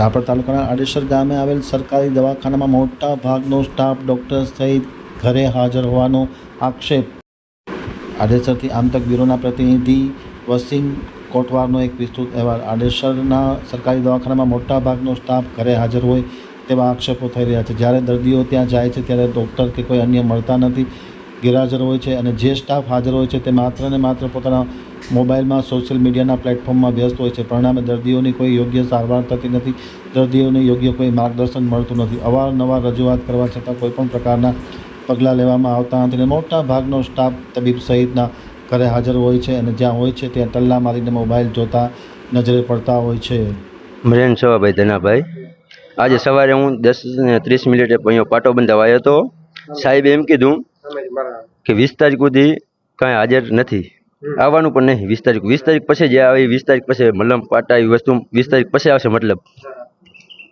રાપર તાલુકાના આડેસર ગામે આવેલ સરકારી દવાખાનામાં મોટા ભાગનો સ્ટાફ, ડૉક્ટર સહિત ઘરે હાજર હોવાનો આક્ષેપ. આડેસરથી આમતક બ્યુરોના પ્રતિનિધિ વસીમ કોટવારનો એક વિસ્તૃત અહેવાલ. આડેસરના સરકારી દવાખાનામાં મોટા ભાગનો સ્ટાફ ઘરે હાજર હોય તેવા આક્ષેપો થઈ રહ્યા છે. જ્યારે દર્દીઓ ત્યાં જાય છે, ત્યારે ડૉક્ટર કે કોઈ અન્ય મળતા નથી, ગેરહાજર હોય છે અને જે સ્ટાફ હાજર હોય છે તે માત્ર ને માત્ર પોતાના મોબાઈલમાં સોશિયલ મીડિયાના પ્લેટફોર્મમાં વ્યસ્ત હોય છે. પરિણામે દર્દીઓની કોઈ યોગ્ય સારવાર થતી નથી. દર્દીઓને યોગ્ય કોઈ માર્ગદર્શન મળતું નથી. અવારનવાર રજૂઆત કરવા છતાં કોઈપણ પ્રકારના પગલાં લેવામાં આવતા નથી અને મોટા ભાગનો સ્ટાફ તબીબ સહિતના ઘરે હાજર હોય છે અને જ્યાં હોય છે ત્યાં ટલ્લા મારીને મોબાઈલ જોતા નજરે પડતા હોય છે. મરેન સવાભાઈ ધનાભાઈ. આજે સવારે હું દસ ને ત્રીસ મિનિટે અહીંયા પાટો બંધાવા આવ્યો હતો. સાહેબે એમ કીધું કે વીસ તારીખ સુધી કાંઈ હાજર નથી. આવવાનું પણ નહીં. વીસ તારીખ વીસ તારીખ પછી જે આવે એ વીસ તારીખ પછી મલમ પાટા એવી વસ્તુ, વીસ તારીખ પછી આવશે મતલબ.